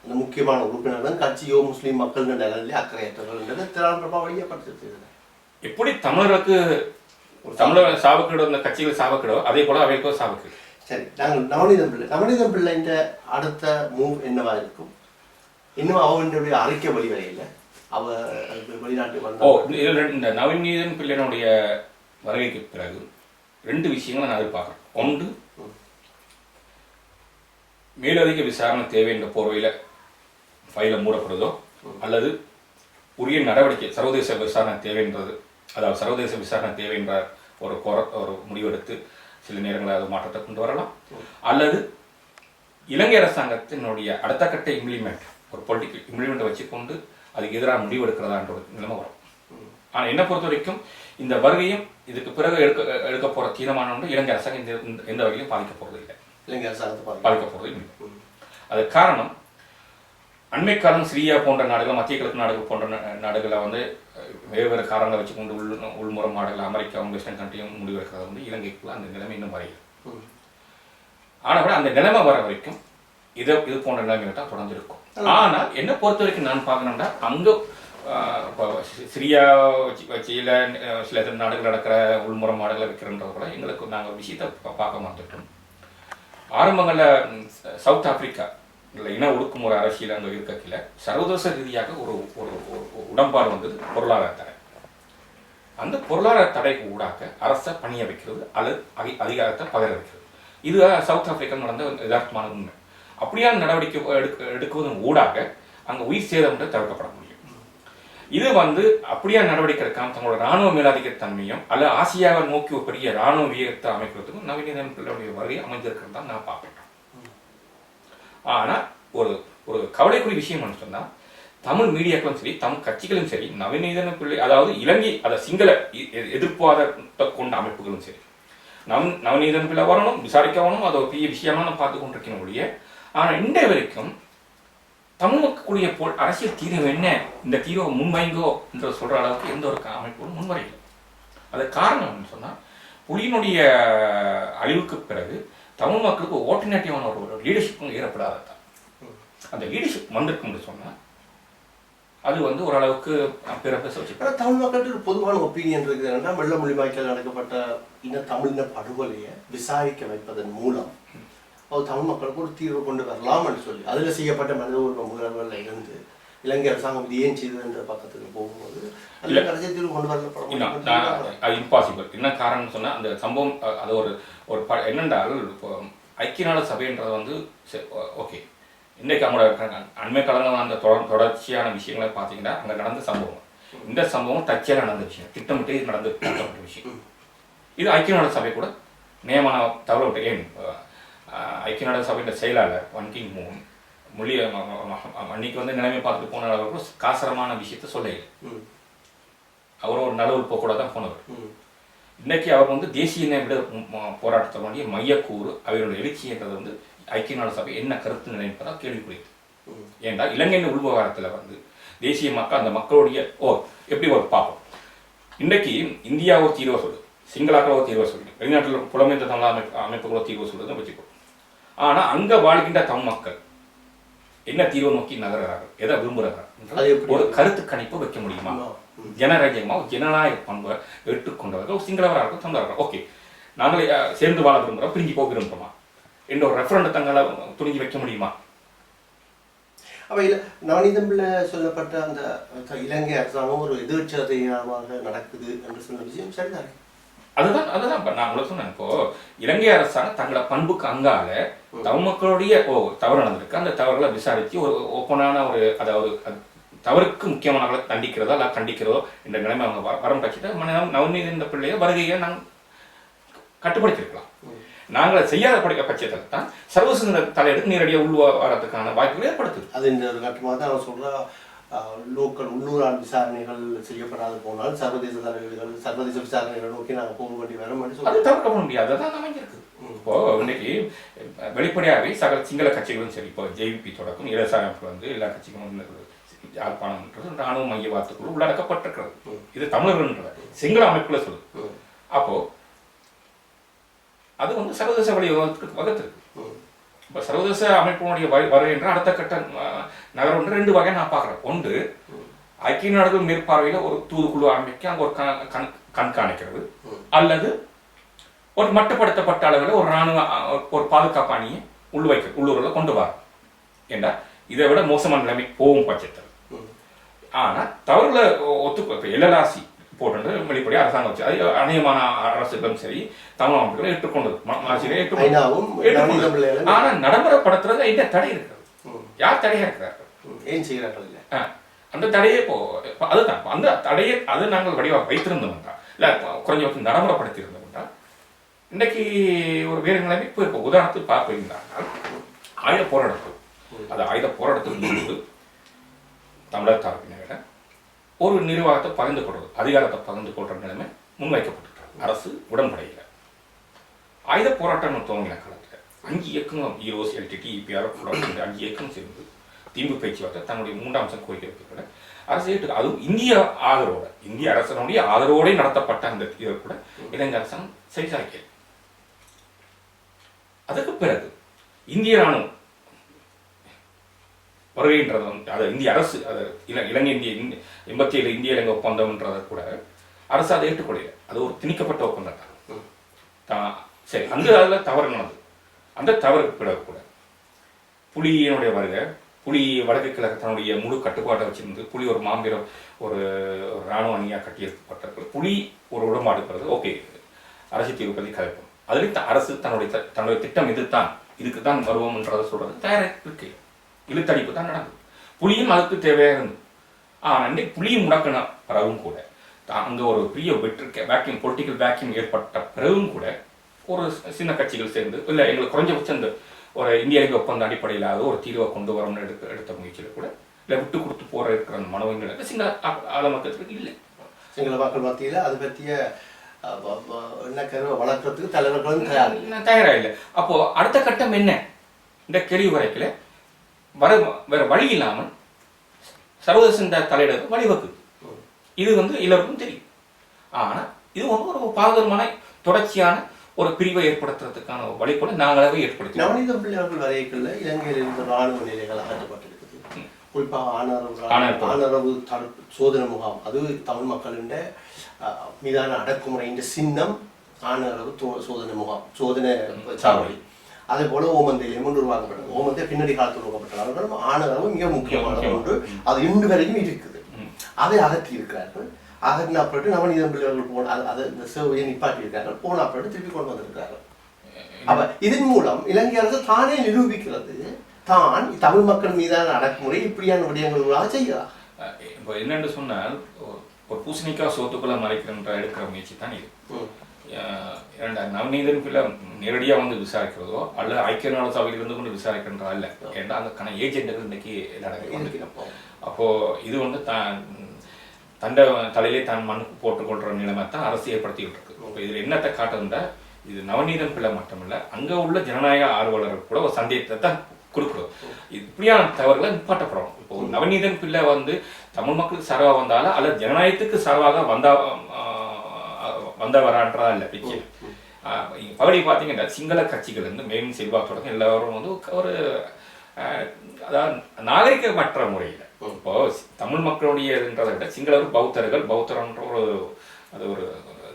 அந்த முக்கியமான உறுப்பினர்களும் கட்சியோ முஸ்லீம் மக்கள் நிலையிலே அக்கறையற்றவர்கள் திராவிட வழியப்படுத்தி எப்படி தமிழருக்கு தமிழர் சாவுக்கீடு அந்த கட்சிகள் சாவுக்கீடோ அதே போல அவைக்கோ சாவுக்கீடு சரி நாங்கள் நவநீதம் பிள்ளை. நவநீதம் பிள்ளைன்ற அடுத்த மூவ் என்னவா இருக்கும்? இன்னும் அவனுடைய அறிக்கை வெளிவரையில் அவ வெளிநாட்டு வந்த இந்த நவநீதன் பிள்ளையினுடைய வருகைக்கு பிறகு ரெண்டு விஷயங்களை நான் எதிர்பார்க்குறேன் ஒன்று மேலதிக விசாரணை தேவை என்ற போர்வையில் ஃபைலை மூடப்படுதோ அல்லது உரிய நடவடிக்கை சர்வதேச விசாரணை தேவைன்றது அதாவது சர்வதேச விசாரணை தேவை என்ற ஒரு கோர ஒரு முடிவெடுத்து சில நேரங்களில் அது மாற்றத்தை கொண்டு வரலாம். அல்லது இலங்கை அரசாங்கத்தினுடைய அடுத்த கட்ட இம்ப்ளிமெண்ட் ஒரு பொலிட்டிக்கல் இம்ப்ளிமெண்ட்டை வச்சுக்கொண்டு அதுக்கு எதிராக முடிவெடுக்கிறதான்ற ஒரு நிலைமை வரும். ஆனால் என்னை பொறுத்த வரைக்கும் இந்த வருகையும் இதுக்கு பிறகு எடுக்க எடுக்க போகிற தீர்மானம் இலங்கை அரசாங்கம் இந்த இந்த- எந்த வகையிலும் பாதிக்க போகிறது இல்லை இலங்கை அரசாங்கத்தை போகிறது இல்லை அது காரணம் அண்மை காலம் சிரியா போன்ற நாடுகள் மத்திய கிழக்கு நாடுகள் போன்ற நாடுகளை வந்து அஹ், வேறு வேறு காரணங்களை வச்சுக்கொண்டு உள் உள்முறை நாடுகள் அமெரிக்காவும் வெஸ்டர்ன் கண்ட்ரியும் முடிவெடுக்கிறது வந்து இலங்கைக்குள்ள அந்த நிலைமை இன்னும் வரையும். ஆனால் கூட அந்த நிலைமை வர வரைக்கும் இது இது போன்ற நிலைமைகள் தான் தொடர்ந்து இருக்கும் ஆனால் என்ன பொறுத்த வரைக்கும் நான் பார்க்கணும்னா அங்கே இப்போ சிரியா வச்சு வச்சியில் சில நாடுகள் நடக்கிற உள்முறை நாடுகளை வைக்கிறன்றது கூட எங்களுக்கு நாங்கள் விஷயத்தை பார்க்க மாட்டோம் ஆரம்பங்களில் சவுத் ஆப்பிரிக்கா இல்லை இன ஒடுக்குமுறை அரசியல் அங்கே இருக்கக்கில் சர்வதேச ரீதியாக ஒரு ஒரு ஒரு உடன்பாடு வந்தது பொருளாதார தடை. அந்த பொருளாதார தடைக்கு ஊடாக அரசை பணிய வைக்கிறது அல்லது அதி அதிகாரத்தை பகிர வைக்கிறது. இது சவுத் ஆப்பிரிக்கா நடந்த யதார்த்தமான உண்மை. அப்படியான நடவடிக்கை எடுக்க எடுக்குவதன் ஊடாக அங்கே உயிர் சேதம் தவிர்க்கப்படும் இது வந்து அப்படியா நடவடிக்கை எடுக்காம தங்களோட ராணுவ மேலாதிக்க தன்மையும் அல்ல ஆசியாவை நோக்கி ஒரு பெரிய ராணுவ வீரத்தை அமைக்கிறதுக்கும் நவீன பிள்ளையுடைய வரி அமைஞ்சிருக்கிறது தான் நான் பார்ப்பேன். ஆனால் ஒரு ஒரு கவலைக்குரிய விஷயம் சொன்னால் தமிழ் மீடியாக்களும் சரி தமிழ் கட்சிகளும் சரி நவநீதன பிள்ளை அதாவது இலங்கை அதை சிங்கள எ- கொண்ட அமைப்புகளும் சரி நவ நவநீதன் பிள்ளை வரணும் விசாரிக்க வரணும் அதை ஒரு பெரிய விஷயமா நான் பார்த்து கொண்டிருக்கேன் ஒழிய ஆனால் இன்றைய வரைக்கும் தமிழ் மக்களுடைய போல் அரசியல் தீர்வு என்ன? இந்த தீர்வை முன்வைங்கோ என்று சொல்கிற அளவுக்கு எந்த ஒரு அமைப்பும் முன்வரையில்லை அது காரணம் சொன்னால் புலியினுடைய அழிவுக்கு பிறகு தமிழ் மக்களுக்கு ஓட்டினேட்டிவான ஒரு லீடர்ஷிப்பும் ஏற்படாததான் அந்த லீடர்ஷிப் வந்திருக்கும்னு சொன்னால் அது வந்து ஓரளவுக்கு பிற பேச வச்சு ஆனால் தமிழ் மக்கள் ஒரு பொதுவான ஒப்பீனியன் இருக்குது. என்னன்னா வெள்ள மொழிவாய்க்கால் நடக்கப்பட்ட இந்த தமிழின படுகொலையை விசாரிக்க வைப்பதன் மூலம் அது தமிழ் மக்களுக்கு ஒரு தீர்வு கொண்டு வரலாம்னு சொல்லி அதில் செய்யப்பட்ட மனித உரிமை முயற்சிகளில் இருந்து இலங்கை அரசாங்கம் இது ஏன் செய்தது என்ற பக்கத்துக்கு போகும்போது அதில் கடைசி தீர்வு கொண்டு அது இம்பாசிபிள் என்ன காரணம்னு சொன்னா அந்த சம்பவம் அது ஒரு ஒரு ப என்னென்றால் ஐக்கிய நாடு சபைன்றது வந்து ஓகே. இன்றைக்கு அவங்களோட அண்மை காலங்கள் அந்த தொடர் தொடர்ச்சியான விஷயங்களை பார்த்தீங்கன்னா அங்கே நடந்த சம்பவம். இந்த சம்பவம் தற்செயலாக நடந்த விஷயம். திட்டமிட்டு நடந்து நடத்தப்பட்ட விஷயம். இது ஐக்கிய நாடு சபை கூட நியமன தவற விட்டு ஏன் ஐக்கிய நாடு சபையின் செயலாளர் ஒன் கிங் மூன் மொழி அன்னைக்கு வந்து நிலைமை பார்த்துட்டு போன அளவுக்கு காசரமான விஷயத்த சொல்ல ம். அவர் ஒரு நலவுப்பு கூட தான் போனவர். இன்னைக்கு அவர் வந்து தேசிய விட போராட்டத்தினுடைய மையக்கூறு அவருடைய எழுச்சின்றது வந்து ஐக்கிய நாடு சபை என்ன கருத்து நினைப்பதா கேள்விக்குரியது ம். ஏன்டா இலங்கையின் உள்விவகாரத்தில் வந்து தேசிய மக்கள் அந்த மக்களுடைய ஓ எப்படி ஒரு பார்ப்போம் இன்னைக்கு இந்தியா ஒரு தீர்வை சொல்லுது. சிங்களாக்கள் ஒரு தீர்வை சொல்லுது. வெளிநாட்டில் புலமைந்த தமிழ் அமைப்பு அமைப்புகளோ தீர்வு சொல்லுதுன்னு வச்சுக்கோ. ஆனால் அங்கே வாழ்கின்ற தமிழ் மக்கள் என்ன தீர்வை நோக்கி நகர்கிறார்கள்? எதை விரும்புகிறார்கள்? ஒரு கருத்து கணிப்பு வைக்க முடியுமா. ஜனரஞ்சகமாக ஜனநாயக பண்பை ஏற்றுக்கொண்டவர்கள் சிங்களவராக இருக்கும் தமிழர்கள் ஓகே. நாங்களே சேர்ந்து வாழ விரும்புகிறோம் பிரிஞ்சு போக விரும்புகிறோமா? என்ற ஒரு ரெஃபரண்ட் தங்களை துணிஞ்சு வைக்க முடியுமா? அப்ப இல நவநீதம்பில் சொல்லப்பட்ட அந்த இலங்கை அரசாங்கம் ஒரு எதிர்ச்சதையாக நடக்குது என்று சொன்ன விஷயம் சரிதானே. அதுதான் அதுதான் இப்ப நான் உங்களுக்கு சொன்னேன் இப்போ இலங்கை அரசாங்கம் தங்களோட பண்புக்கு அங்கால தமிழ் மக்களுடைய ஓ தவறு நடந்திருக்கு. அந்த தவறுகளை விசாரித்து ஒரு ஓப்பனான ஒரு அது தவறுக்கு முக்கியமானவர்களை தண்டிக்கிறதோ அல்ல கண்டிக்கிறதோ என்ற நிலைமை அவங்க வர- வரும் பட்சத்தை நவநீத இந்த பிள்ளைய வருகையை நாங்கள் கட்டுப்படுத்திருக்கலாம் நாங்கள் செய்யாத படிக்க பட்சத்தில் தான் சர்வசந்த தலையெடுத்து நேரடியாக உள்வாரத்துக்கான வாய்ப்புகள் ஏற்படுத்துது. அது இந்த ஒரு கட்டமாக தான் அவன் சொல்றா லோக்கல் உள்ளூரால் விசாரணைகள் செய்யப்படாது போனால் சர்வதேச தலைவர்கள் சர்வதேச விசாரணைகளை நோக்கி நாங்கள் போக வேண்டி வரோம் அது தவிர்க்கப்பட முடியாது. அதான் அமைஞ்சிருக்கு இப்போ இன்னைக்கு வெளிப்படையாகவே சகல சிங்கள கட்சிகளும் சரி இப்போ ஜேவிபி தொடக்கம் இடசாயத்தில் வந்து எல்லா கட்சிகளும் யாழ்ப்பாணம்ன்றது ராணுவ மையவாதத்துக்குள்ள உள்ளடக்கப்பட்டிருக்கிறது. இது தமிழர்கள்ன்ற சிங்கள அமைப்புல சொல்லுது. ம். அப்போ அது வந்து சர்வதேச வழிவகத்துக்கு வகுத்திருக்கு. ம். இப்போ சர்வதேச அமைப்பினுடைய என்ற அடுத்த கட்ட நகரம் ஒன்று ரெண்டு வகை நான் பார்க்குறேன். ஒன்று ஐக்கிய நாடுகள் மேற்பார்வையில் ஒரு தூதுக்குழு அமைக்க அங்கே ஒரு கண் கண் கண்காணிக்கிறது. அல்லது ஒரு மட்டுப்படுத்தப்பட்ட அளவில் ஒரு ராணுவ அஹ், ஒரு பாதுகாப்பு அணியை உள்வைக்க உள்ளூரில் கொண்டு வர ஏண்டா? இதை விட மோசமான நிலைமைக்கு போகும் பட்சத்தில். ஆனால் தவறுல இப்போ எல்எல்ஆர்சி போட்டு வெளி வெளிப்படை அரசாங்கம் வச்சு. அது அநேகமான அரசுகளும் சரி தமிழ் அமைப்புகளும் ஏற்றுக்கொண்டது. ஆசிரியர் ஏற்றுக்கொண்டது. ஐநாவும் நவநீத பிள்ளைகளும். ஆனா நடைமுறைப்படுத்துறது என்ன தடை இருக்கிறது. யார் தடையா இருக்கிறார்கள்? ஏன் செய்கிறார்கள் இல்லை? அந்த தடையே இப்போ அதுதான். அந்த தடையை அது நாங்கள் வடிவாக வைத்திருந்தோம் தான் இல்லை குறைஞ்சபட்சம் நடைமுறைப்படுத்தி இருந்தோம் தான் இன்னைக்கு ஒரு வேறு நிலைமை இப்போ இப்போ உதாரணத்துக்கு பார்ப்பீங்கன்னா ஆயுத போராட்டத்தில் அது ஆயுத போராட்டத்துக்கு தமிழர் தரப்பினரிட ஒரு நிர்வாகத்தை பகிர்ந்து கொள்வது அதிகாரத்தை பகிர்ந்து கொள்ற நிலைமை முன்வைக்கப்பட்டிருக்கிறது. அரசு உடன்படையில். ஆயுத போராட்டம் துவங்கின காலத்தில். அஞ்சு இயக்கங்களும் ஈரோஸ் எல்டிடி இபிஆர் இந்த அஞ்சு இயக்கம் சேர்ந்து தீம்பு பேச்சுவார்த்தை தன்னுடைய மூன்றாம் அம்சம் கோரிக்கை வைக்கப்பட அரசு ஏற்று அதுவும் இந்திய ஆதரவோட இந்திய அரசனுடைய ஆதரவோடு நடத்தப்பட்ட அந்த இதை கூட இலங்கை அரசாங்கம் சரிசாக்கியது அதுக்கு பிறகு இந்திய ராணுவம் வருகைன்றது வந்து அது இந்திய அரசு அது இல இலங்கை இந்திய எண்பத்தி ஏழு இந்திய இலங்கை ஒப்பந்தம்ன்றதை கூட அரசு அதை ஏற்றுக்கொள்ளல. அது ஒரு திணிக்கப்பட்ட ஒப்பந்தம். தான் சரி அந்த அதில் தவறு நடந்தது. அந்த தவறுக்கு பிறகு கூட புலியினுடைய வருகை புலி வடக்கு கிழக்கு தன்னுடைய முழு கட்டுப்பாட்டை வச்சிருந்து புலி ஒரு மாம்பீரம் ஒரு இராணுவ அணியாக கட்டியிருக்கப்பட்ட புலி ஒரு உடன்பாடு பிறகு ஓகே அரசு தீர்வு பற்றி கதைப்போம். அதில் த- அரசு தன்னுடைய தன்னுடைய திட்டம் இதுதான் இதுக்கு தான் வருவோம்ன்றதை சொல்றது தயாராக இருக்கு. இழுத்தடிப்பு தான் நடக்குது புலியும் அதுக்கு தேவையாக இருந்தது. ஆனால் புலியும் முடக்கின பிறகும் கூட அங்க ஒரு பெரிய வெற்றி வேக்யூம் பொலிட்டிக்கல் வேக்யூம் ஏற்பட்ட பிறகும் கூட ஒரு சின்ன கட்சிகள் சேர்ந்து இல்லை எங்களுக்கு குறைஞ்சபட்சம் இந்த ஒரு இந்திய ஐக்கிய ஒப்பந்த அடிப்படையிலாவது ஒரு தீர்வை கொண்டு வரணும்னு எடுக்க எடுத்த முயற்சியில் கூட இல்லை விட்டு கொடுத்து போற இருக்கிற அந்த மனோவிங்களுக்கு சிங்கள ஆ- ஆள மக்களுக்கு இல்லை. சிங்கள மக்கள் மத்தியில் அது பற்றிய என்ன கருவை வளர்க்கறதுக்கு தலைவர்களும் தயார். நான் தயாரா இல்லை. அப்போ அடுத்த கட்டம் என்ன? இந்த கேள்வி வரைக்கல வர வேற வழி இல்லாமல் சர்வதேச தலையிட வழிவகுக்குது இது வந்து எல்லோருக்கும் தெரியும். ஆனா இது வந்து ஒரு பாதகமான தொடர்ச்சியான ஒரு பிரிவை ஏற்படுத்துறதுக்கான ஒரு வழி கூட நாங்களாவே ஏற்படுத்தி நவநீத பிள்ளைகள் வரைக்குள்ள இலங்கையில் இருந்த ராணுவ நிலைகள் அகற்றப்பட்டிருக்குது. குறிப்பாக ஆனரவு. ஆனரவு தடுப்பு சோதனை முகாம். அது தமிழ் மக்களின் மீதான அடக்குமுறையின் சின்னம் ஆனரவு சோதனை முகாம் சோதனை சாவடி. அதே போல ஓமந்தையிலும் ஒன்று உருவாக்கப்பட்டது. ஓமந்தை பின்னாடி காலத்தில் உருவாக்கப்பட்டது. ஆனரவு மிக முக்கியமான முக்கியம். ஒன்று அது இன்று வரைக்கும் இருக்குது. அதை அகற்றி இருக்கிறார்கள். அகற்றின பிறகு நவநீதம் பிள்ளைகள் போன அது- இந்த சேவையை நிப்பாட்டி இருக்கார்கள் போன பிறகு திருப்பி கொண்டு வந்திருக்கிறார்கள். அப்ப இதன் மூலம் இலங்கை அரசு தானே நிரூபிக்கிறது. தான் தமிழ் மக்கள் மீதான அடக்குமுறை இப்படியான விடயங்களாக செய்கிறார். இப்போ என்னன்னு சொன்னால் ஒரு- பூசணிக்காய் சோத்துக்குள்ள மறைக்கின்ற எடுக்கிற முயற்சி தான் இது. நவநீதன் பிள்ளை நேரடியாக வந்து விசாரிக்கிறதோ அல்லது ஐக்கிய நாடு சபையில் இருந்து கொண்டு விசாரிக்கின்றா இல்ல ஏன்னா அதுக்கான ஏஜென்ட்டுகள் இன்னைக்கு நடக்குது அப்போ இது வந்து தான் தண்டை தலையிலே தான் மண்ணுக்கு போட்டுக்கொள்ற நிலைமை தான் அரசு ஏற்படுத்திக்கிட்டு இருக்கு இப்போ இதில் என்னத்தை காட்டுதுண்டா இது நவநீதன் பிள்ளை மட்டுமில்ல அங்க உள்ள ஜனநாயக ஆர்வலர்கள் கூட ஒரு சந்தேகத்தை தான் கொடுக்குறோம் இது இப்படியான தவறுகளை நிப்பாட்டப்படணும். இப்போ ஒரு நவநீதன் பிள்ளை வந்து தமிழ் மக்களுக்கு சரவா வந்தாலும் அல்லது ஜனநாயகத்துக்கு சரவாக வந்தா வந்தவரான்றதா இல்லை பிச்சு. பகுதி பார்த்தீங்கன்னா சிங்கள கட்சிகள் இருந்து மேலும் செல்வா தொடங்க எல்லாரும் வந்து ஒரு அதாவது நாகரிகமற்ற முறையில். இப்போ தமிழ் மக்களுடையன்றதை விட சிங்களவர் பௌத்தர்கள் பௌத்தரன்ற ஒரு அது ஒரு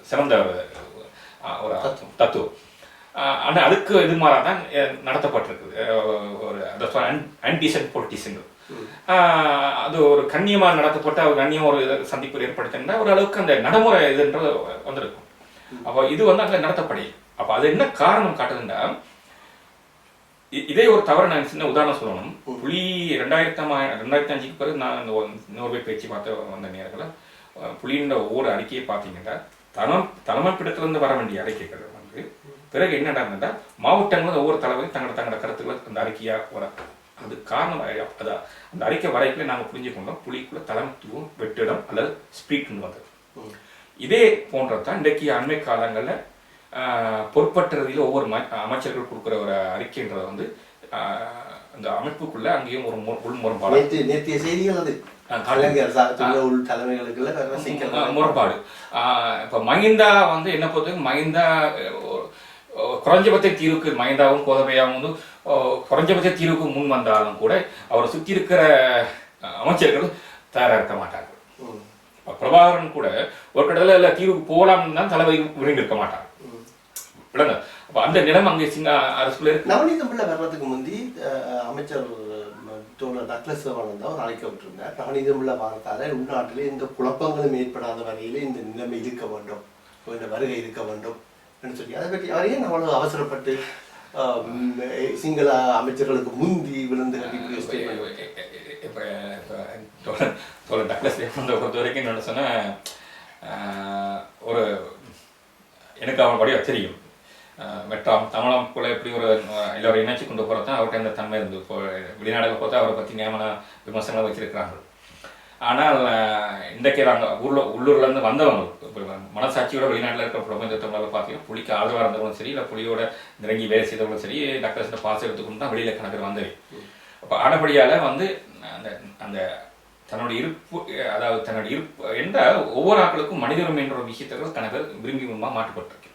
சிறந்த ஒரு, தத்துவம். ஆஹ், ஆனா அதுக்கு எதிர்மாறாக தான் அஹ், நடத்தப்பட்டிருக்குது. ஒரு அதை ஆன்டிசன் பொலிட்டிசன்கள் அது ஒரு கண்ணியமாக நடத்தப்பட்ட ஒரு கண்ணியம் ஒரு இதை சந்திப்பு ஏற்படுத்தினா ஒரு அளவுக்கு அந்த நடைமுறை இதுன்றது வந்திருக்கும். அப்போ இது வந்து அங்கே நடத்தப்படையே அப்போ அது என்ன காரணம் காட்டுதுன்னா இதே ஒரு தவறு நான் சின்ன உதாரணம் சொல்லணும். புலி ரெண்டாயிரத்தாம் ரெண்டாயிரத்தி அஞ்சுக்கு பிறகு நான் இந்த நோர்வே பேச்சு பார்த்து வந்த நேரத்தில் புலியின் ஒவ்வொரு அறிக்கையை பார்த்தீங்கன்னா தனம் தலைமைப்பிடத்திலிருந்து வர வேண்டிய அறிக்கைகள் வந்து பிறகு என்ன நடந்ததுன்னா மாவட்டங்களும் ஒவ்வொரு தலைவரும் தங்களோட தங்களோட கருத்துக்களை அந்த அறிக்கையாக வர அது காரணம் அ- அது அந்த அறிக்கை வரைக்குள்ள நாங்கள் புரிஞ்சுக்கொண்டோம். புலிக்குள்ள தலைமைத்துவம் வெற்றிடம் அல்லது ஸ்பீக்னு வந்தது. இதே போன்றதான் இன்றைக்கு அண்மை காலங்களில் பொறுப்பற்றதில் ஒவ்வொரு அமைச்சர்கள் கொடுக்குற ஒரு அறிக்கைன்றதை வந்து அந்த அமைப்புக்குள்ள அங்கேயும் ஒரு மு- உள் முரண்பாடு நேற்று நேற்றைய செய்திகள் அது. முரண்பாடு. இப்ப மஹிந்தா வந்து என்ன பொறுத்தவரைக்கும் மஹிந்தா குறைஞ்சபட்ச தீர்வுக்கு மஹிந்தாவும் கோதபையாவும் வந்து குறைஞ்சபட்ச தீர்வுக்கு முன் வந்தாலும் கூட அவரை சுற்றி இருக்கிற அமைச்சர்கள் தயாராக இருக்க மாட்டார்கள். ம். இப்ப பிரபாகரன் கூட ஒரு கடல இல்ல தீர்வுக்கு போகலாம்னு தான் தலைவர் விரும்பியிருக்க மாட்டார் விளங்க அப்ப அந்த நிலைமை அங்கே சிங்க இருக்கு நவநீதம் பிள்ளை வர்றதுக்கு முந்தி அமைச்சர் தோழர் டக்ளஸ் சிவன் தான் அவர் அழைக்கப்பட்டிருந்தார் நவநீதமுள்ள வாரத்தால் உள்நாட்டிலே எந்த குழப்பங்களும் ஏற்படாத வகையிலே இந்த நிலைமை இருக்க வேண்டும் இந்த வருகை இருக்க வேண்டும் என்று சொல்லி அதை பற்றி அவர் ஏன் அவ்வளவு அவசரப்பட்டு சிங்கள அமைச்சர்களுக்கு முந்தி விழுந்து கட்டிக்கூடிய ஒரு டக்ளஸ் தேவனை பொறுத்த வரைக்கும் என்ன சொன்னால் ஒரு எனக்கு அவன் படியா தெரியும். அஹ் தமிழம் கூட எப்படி ஒரு எல்லோரும் இணைச்சு கொண்டு போகிறது தான் அவர்கிட்ட அந்த தன்மை இருந்து இப்போ வெளிநாடுகள் பார்த்தா அவரை பற்றி நியமன விமர்சனங்களை வச்சிருக்கிறாங்க ஆனால் இன்றைக்கு நாங்கள் ஊரில் உள்ளூர்லேருந்து வந்தவங்க இப்போ மனசாட்சியோட வெளிநாட்டில் இருக்கிற பிரபஞ்ச பார்த்தீங்கன்னா புலிக்கு ஆதரவாக இருந்தவங்களும் சரி இல்லை புலியோட நிறங்கி வேலை செய்தவங்களும் சரி டாக்டர்ஸ் பாஸ் எடுத்துக்கொண்டு தான் வெளியில் கணக்கு வந்தது அப்போ ஆனபடியால் வந்து அந்த அந்த தன்னுடைய இருப்பு அதாவது தன்னுடைய இருப்பு என்ற ஒவ்வொரு ஆட்களுக்கும் மனித உரிமை என்ற ஒரு விஷயத்தை கணக்கு விரும்பி விரும்ப மாட்டுப்பட்டிருக்கு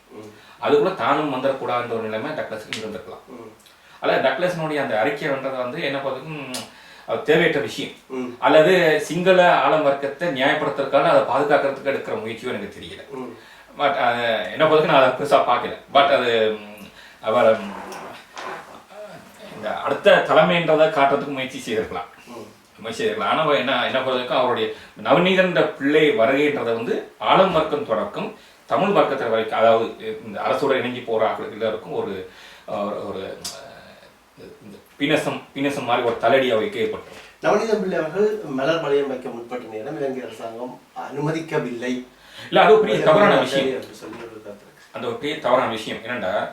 அதுக்குள்ள தானும் வந்துடக்கூடாதுன்ற ஒரு நிலைமை டக்ளஸுக்கு இருந்திருக்கலாம். அல்ல டக்ளஸினுடைய அந்த அறிக்கைன்றதை வந்து என்ன பார்த்துக்கும் தேவையற்ற விஷயம். அல்லது சிங்கள ஆளும் வர்க்கத்தை நியாயப்படுத்துறதுக்காக அதை பாதுகாக்கிறதுக்கு எடுக்கிற முயற்சியும் எனக்கு தெரியல. பட் என்ன பொறுத்துக்கு நான் அதை பெருசாக பார்க்கல. பட் அது அவர் இந்த அடுத்த தலைமைன்றதை காட்டுறதுக்கு முயற்சி செய்திருக்கலாம். செய்திருக்கலாம் ஆனால் என்ன என்ன பொறுத்தவரைக்கும் அவருடைய நவநீதன்ற பிள்ளை வருகைன்றதை வந்து ஆளும் வர்க்கம் தொடக்கம் தமிழ் வர்க்கத்தில் வரைக்கும் அதாவது இந்த அரசோட இணங்கி போகிற எல்லாருக்கும் ஒரு ஒரு- பினசம் பினசம் மாதிரி ஒரு தலையடி வைக்க ஏற்பட்டது நவநீதம் பிள்ளை அவர்கள் மலர் வளையம் வைக்க முற்பட்ட நேரம் இலங்கை அரசாங்கம் அனுமதிக்கவில்லை. இல்லை அது பெரிய தவறான விஷயம். அந்த ஒரு பெரிய தவறான விஷயம். என்னடா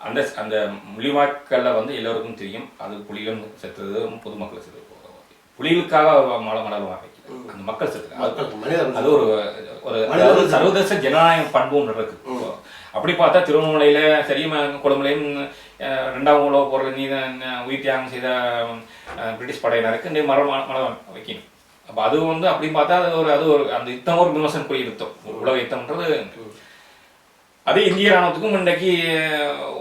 அந்த அந்த முள்ளிவாய்க்கல்ல வந்து எல்லோருக்கும் தெரியும் அது புலிகளும் செத்தது பொதுமக்கள் செத்தது புலிகளுக்காக மல மலர் வைக்கல அந்த மக்கள் செத்தது அது- ஒரு ஒரு. சர்வதேச ஜனநாயக பண்பு ஒன்று இருக்கு. அப்படி பார்த்தா திருவண்ணாமலையில சரி ம- கொழும்புலையும் அஹ், ரெண்டாம் உலக போரில் நீ உயிர் தியாகம் செய்த பிரிட்டிஷ் படையினருக்கு இந்த மரம் மலம் வைக்கணும். அப்போ அது வந்து அப்படி பார்த்தா அது ஒரு அது ஒரு அந்த யுத்தம் ஒரு விமர்சனக்குரிய யுத்தம். உலக யுத்தம்ன்றது அது இந்திய ராணுவத்துக்கும் இன்றைக்கு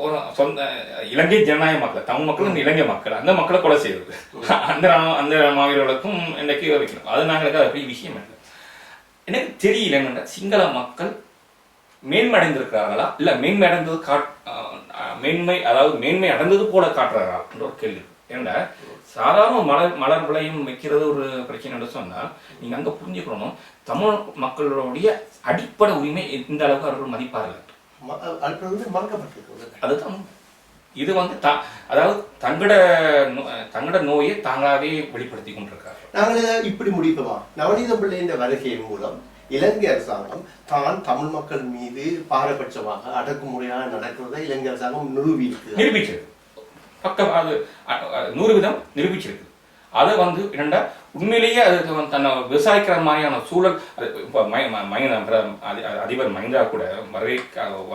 ஒரு சொந்த இலங்கை ஜனநாயக மக்கள் தமிழ் மக்களும் இலங்கை மக்கள் அந்த மக்களை கொலை செய்யுது அந்த ராணுவ அந்த மாவீரர்களுக்கும் இன்றைக்கு வைக்கணும். அது நாங்களுக்கு அது பெரிய விஷயம் இல்லை. எனக்கு தெரியல சிங்கள மக்கள் மேன்மை அடைந்திருக்கிறார்களா இல்ல மேன்மை அடைந்தது காட் மேன்மை அதாவது மேன்மை அடைந்தது போல காட்டுறாரா? என்ற ஒரு கேள்வி. ஏன்டா சாதாரண மலர் மலர் விளையும் வைக்கிறது ஒரு பிரச்சனை சொன்னா நீங்க அங்க புரிஞ்சுக்கணும் தமிழ் மக்களுடைய அடிப்படை உரிமை இந்த அளவுக்கு அவர்கள் மதிப்பார்கள்? அடுத்தது வந்து மறக்கப்பட்டிருக்கிறது. அதுதான். இது வந்து தா அதாவது தங்கட தங்கட நோயை தாங்களாவே வெளிப்படுத்தி கொண்டிருக்கார்கள் நாங்கள் இப்படி முடிப்போமா? நவநீத பிள்ளையின் வருகையின் மூலம் இலங்கை அரசாங்கம் தான் தமிழ் மக்கள் மீது பாரபட்சமாக அடக்குமுறையாக நடக்கிறதை இலங்கை அரசாங்கம் நிறுவி இருக்கு நிரூபிச்சிருக்கு. பக்கம் அது நூறு விதம் நிரூபிச்சிருக்கு. அதை வந்து என்னடா உண்மையிலேயே அது தன்னை விவசாயிக்கிற மாதிரியான சூழல் அது இப்போ ம- அதி- அதிபர் மைந்தா கூட வரவே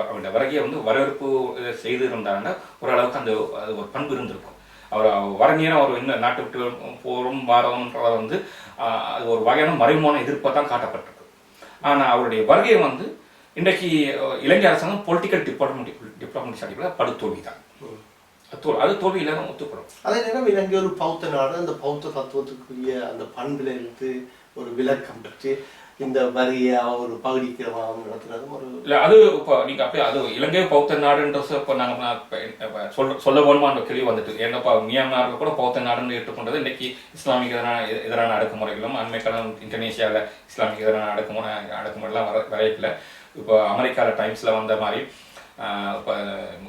அவருடைய வருகையை வந்து வரவேற்பு செய்து இருந்தாங்கன்னா ஓரளவுக்கு அந்த அது ஒரு பண்பு இருந்திருக்கும். அவர் வர நேரம் அவர் இன்னும் நாட்டு விட்டு போகிறோம் வாரம்ன்றத வந்து அது ஒரு வகையான மறைமுகமான எதிர்ப்பாக தான் காட்டப்பட்டிருக்கு. ஆனால் அவருடைய வருகையை வந்து இன்றைக்கு இலங்கை அரசாங்கம் பொலிட்டிக்கல் டிபார்ட்மெண்ட் டிப்ளமேட்டிக்ஸ் அடிப்படையில் படுத்தோல்வி தான் தோல் அது தோல்வி எல்லாரும் ஒத்துக்கிறோம் அதே நேரம் இலங்கை ஒரு பௌத்த நாடு. அந்த பௌத்த தத்துவத்துக்குரிய அந்த பண்பில் இருந்து ஒரு விளக்கம் பெற்று இந்த வரிய ஒரு பகுதிக்கு நடத்துனதும் ஒரு இல்லை அது இப்போ நீங்கள் அப்படியே அது இலங்கை பௌத்த நாடுன்றது இப்போ நாங்கள் சொல்ல சொல்ல வேணுமான கேள்வி வந்துட்டு. ஏன்னாப்பா மியான்மரில் கூட பௌத்த நாடுன்னு ஏற்றுக்கொண்டது. இன்னைக்கு இஸ்லாமிக் எதிரான எதிரான அடக்குமுறைகளும் அண்மை காலம் இந்தோனேஷியாவில் இஸ்லாமிக் எதிரான அடக்குமுறை அடக்குமுறைலாம் வர வரையில இப்போ அமெரிக்காவில் டைம்ஸில் வந்த மாதிரி இப்போ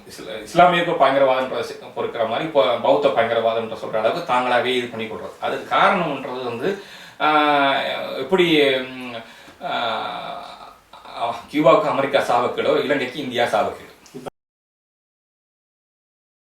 இஸ்லாமிய இஸ்லாமியருக்கு பயங்கரவாதம் பொறுக்கிற மாதிரி இப்போ பௌத்த பயங்கரவாதம்ன்ற சொல்கிற அளவுக்கு தாங்களாகவே இது பண்ணி கொடுறது அதுக்கு காரணம்ன்றது வந்து எப்படி கியூபாவுக்கு அமெரிக்கா சாவுக்களோ இலங்கைக்கு இந்தியா சாவுக்கள்